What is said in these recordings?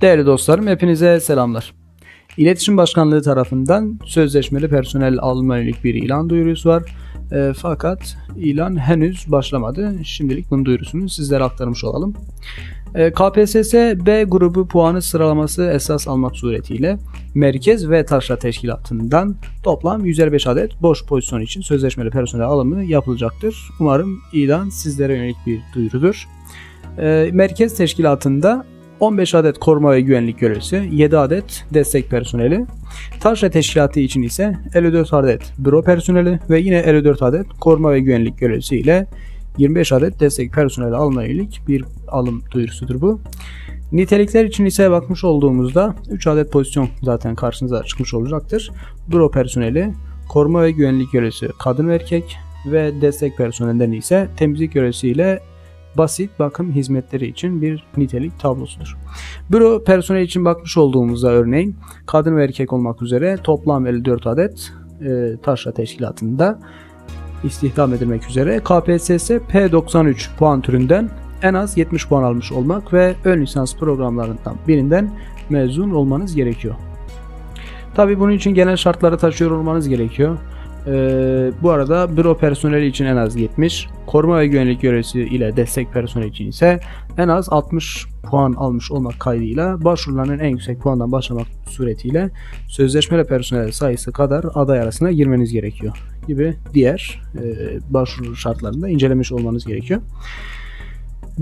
Değerli dostlarım hepinize selamlar. İletişim Başkanlığı tarafından sözleşmeli personel alma yönelik bir ilan duyurusu var. E, fakat ilan henüz başlamadı. Şimdilik bunun duyurusunu sizlere aktarmış olalım. E, KPSS B grubu puanı sıralaması esas almak suretiyle Merkez ve Taşra Teşkilatı'ndan toplam 155 adet boş pozisyon için sözleşmeli personel alımı yapılacaktır. Umarım ilan sizlere yönelik bir duyurudur. E, Merkez Teşkilatı'nda 15 adet koruma ve güvenlik görevlisi, 7 adet destek personeli, Taşra Teşkilatı için ise 54 adet büro personeli ve yine 54 adet koruma ve güvenlik görevlisi ile 25 adet destek personeli alma yönelik bir alım duyurusudur bu. Nitelikler için ise bakmış olduğumuzda 3 adet pozisyon zaten karşınıza çıkmış olacaktır. Büro personeli, koruma ve güvenlik görevlisi kadın ve erkek ve destek personelinden ise temizlik görevlisi ile basit bakım hizmetleri için bir nitelik tablosudur. Büro personeli için bakmış olduğumuzda örneğin kadın ve erkek olmak üzere toplam 54 adet e, taşra teşkilatında istihdam edilmek üzere KPSS P93 puan türünden en az 70 puan almış olmak ve ön lisans programlarından birinden mezun olmanız gerekiyor. Tabi bunun için genel şartları taşıyor olmanız gerekiyor. Ee, bu arada büro personeli için en az 70, koruma ve güvenlik görevlisi ile destek personeli için ise en az 60 puan almış olmak kaydıyla başvuruların en yüksek puandan başlamak suretiyle sözleşmeli personel sayısı kadar aday arasına girmeniz gerekiyor gibi diğer e, başvuru şartlarında incelemiş olmanız gerekiyor.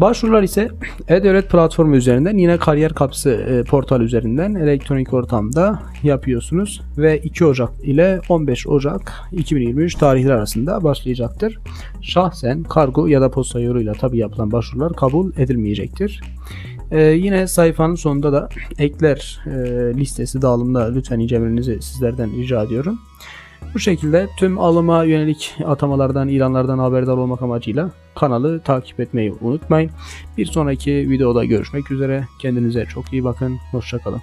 Başvurular ise e-devlet platformu üzerinden yine kariyer kapısı e, portal üzerinden elektronik ortamda yapıyorsunuz ve 2 Ocak ile 15 Ocak 2023 tarihleri arasında başlayacaktır. Şahsen kargo ya da posta yoluyla tabi yapılan başvurular kabul edilmeyecektir. Ee, yine sayfanın sonunda da ekler e, listesi dağılımında lütfen incelemenizi sizlerden rica ediyorum. Bu şekilde tüm alıma yönelik atamalardan, ilanlardan haberdar olmak amacıyla kanalı takip etmeyi unutmayın. Bir sonraki videoda görüşmek üzere. Kendinize çok iyi bakın. Hoşçakalın.